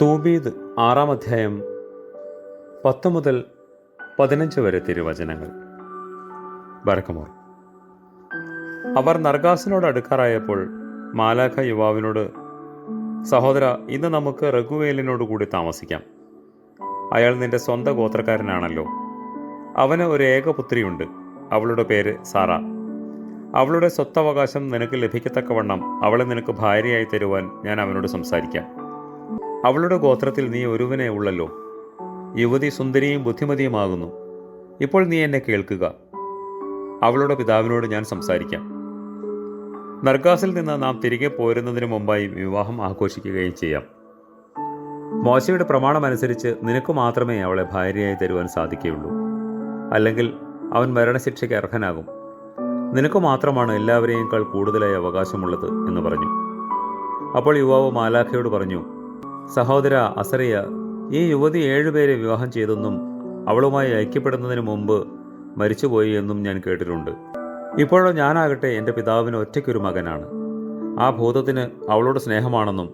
തൂബീദ് ആറാം അധ്യായം പത്ത് മുതൽ പതിനഞ്ച് വരെ തിരുവചനങ്ങൾ. ബറക്കമോർ അവർ നർഗാസിനോട് അടുക്കാറായപ്പോൾ മാലാഖ യുവാവിനോട് സഹോദര ഇന്ന് നമുക്ക് റഘുവേലിനോട് കൂടി താമസിക്കാം. അയാൾ നിന്റെ സ്വന്തം ഗോത്രക്കാരനാണല്ലോ. അവന് ഒരു ഏകപുത്രിയുണ്ട്. അവളുടെ പേര് സാറ. അവളുടെ സ്വത്തവകാശം നിനക്ക് ലഭിക്കത്തക്കവണ്ണം അവളെ നിനക്ക് ഭാര്യയായി തരുവാൻ ഞാൻ അവനോട് സംസാരിക്കാം. അവളുടെ ഗോത്രത്തിൽ നീ ഒരുവനെ ഉള്ളല്ലോ. യുവതി സുന്ദരിയും ബുദ്ധിമതിയുമാകുന്നു. ഇപ്പോൾ നീ എന്നെ കേൾക്കുക. അവളുടെ പിതാവിനോട് ഞാൻ സംസാരിക്കാം. നർഗാസിൽ നിന്ന് നാം തിരികെ പോരുന്നതിന് മുമ്പായി വിവാഹം ആഘോഷിക്കുകയും ചെയ്യാം. മോശയുടെ പ്രമാണമനുസരിച്ച് നിനക്ക് മാത്രമേ അവളെ ഭാര്യയായി തരുവാൻ സാധിക്കുകയുള്ളൂ. അല്ലെങ്കിൽ അവൻ മരണശിക്ഷയ്ക്ക് അർഹനാകും. നിനക്ക് മാത്രമാണ് എല്ലാവരെയേക്കാൾ കൂടുതലായി അവകാശമുള്ളത് എന്ന് പറഞ്ഞു. അപ്പോൾ യുവാവ് മാലാഖയോട് പറഞ്ഞു സഹോദര അസറിയ ഈ യുവതി ഏഴുപേരെ വിവാഹം ചെയ്തെന്നും അവളുമായി ഐക്യപ്പെടുന്നതിന് മുമ്പ് മരിച്ചുപോയി എന്നും ഞാൻ കേട്ടിട്ടുണ്ട്. ഇപ്പോഴോ ഞാനാകട്ടെ എന്റെ പിതാവിന് ഒറ്റയ്ക്കൊരു മകനാണ്. ആ ഭൂതത്തിന് അവളോട് സ്നേഹമാണെന്നും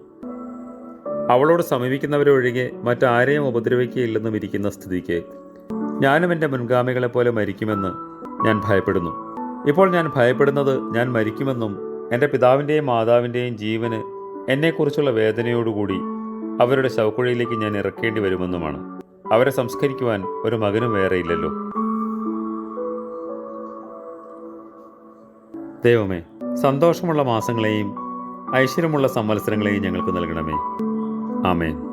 അവളോട് സമീപിക്കുന്നവരെ ഒഴികെ മറ്റാരെയും ഉപദ്രവിക്കുകയില്ലെന്നും ഇരിക്കുന്ന സ്ഥിതിക്ക് ഞാനും എന്റെ മുൻഗാമികളെ പോലെ മരിക്കുമെന്ന് ഞാൻ ഭയപ്പെടുന്നു. ഇപ്പോൾ ഞാൻ ഭയപ്പെടുന്നത് ഞാൻ മരിക്കുമെന്നും എന്റെ പിതാവിന്റെയും മാതാവിന്റെയും ജീവന് എന്നെക്കുറിച്ചുള്ള വേദനയോടുകൂടി അവരുടെ ശവക്കുഴിയിലേക്ക് ഞാൻ ഇറക്കേണ്ടി വരുമെന്നുമാണ്. അവരെ സംസ്കരിക്കുവാൻ ഒരു മകനും വേറെയില്ലല്ലോ. ദൈവമേ സന്തോഷമുള്ള മാസങ്ങളെയും ഐശ്വര്യമുള്ള സംവത്സരങ്ങളെയും ഞങ്ങൾക്ക് നൽകണമേ. ആമേൻ.